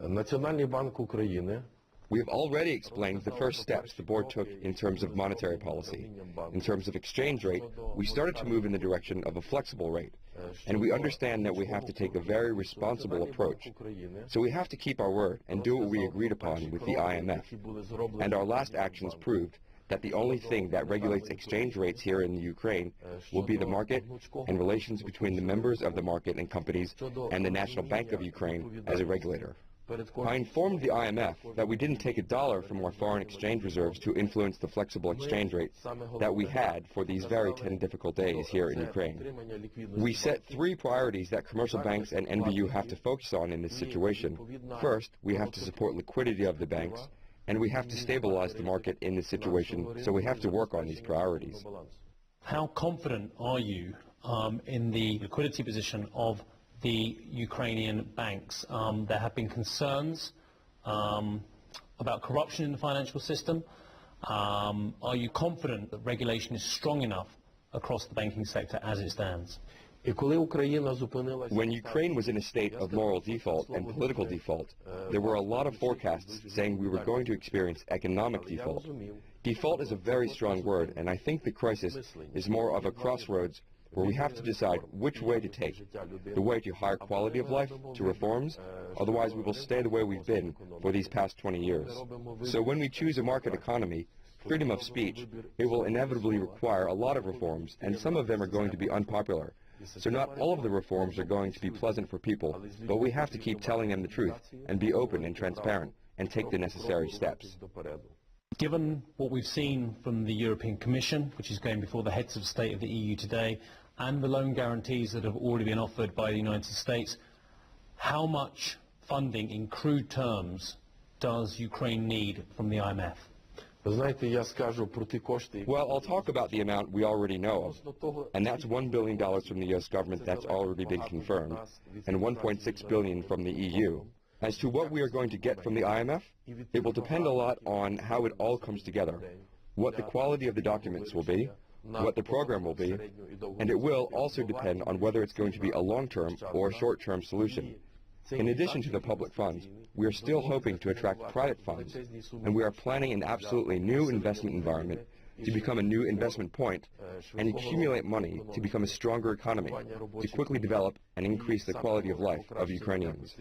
Національний банк України We have already explained the first steps the board took in terms of monetary policy. In terms of exchange rate, we started to move in the direction of a flexible rate, and we understand that we have to take a very responsible approach. So we have to keep our word and do what we agreed upon with the IMF. And our last actions proved that the only thing that regulates exchange rates here in Ukraine will be the market and relations between the members of the market and companies and the National Bank of Ukraine as a regulator. I informed the IMF that we didn't take a dollar from our foreign exchange reserves to influence the flexible exchange rate that we had for these very 10 difficult days here in Ukraine. We set three priorities that commercial banks and NBU have to focus on in this situation. First, we have to support liquidity of the banks, and we have to stabilize the market in this situation, so we have to work on these priorities. How confident are you um, in the liquidity position of the Ukrainian banks. Um, there have been concerns um, about corruption in the financial system. Um, are you confident that regulation is strong enough across the banking sector as it stands? When Ukraine was in a state of moral default and political default, there were a lot of forecasts saying we were going to experience economic default. Default is a very strong word, and I think the crisis is more of a crossroads where we have to decide which way to take. The way to higher quality of life, to reforms, otherwise we will stay the way we've been for these past 20 years. So when we choose a market economy, freedom of speech, it will inevitably require a lot of reforms, and some of them are going to be unpopular. So not all of the reforms are going to be pleasant for people, but we have to keep telling them the truth and be open and transparent and take the necessary steps. Given what we've seen from the European Commission, which is going before the heads of state of the EU today, and the loan guarantees that have already been offered by the United States, how much funding in crude terms does Ukraine need from the IMF? Well, I'll talk about the amount we already know of, and that's $1 billion from the U.S. government that's already been confirmed, and $1.6 billion from the EU. As to what we are going to get from the IMF, it will depend a lot on how it all comes together, what the quality of the documents will be, what the program will be, and it will also depend on whether it's going to be a long-term or a short-term solution. In addition to the public funds, we are still hoping to attract private funds, and we are planning an absolutely new investment environment to become a new investment point and accumulate money to become a stronger economy, to quickly develop and increase the quality of life of Ukrainians.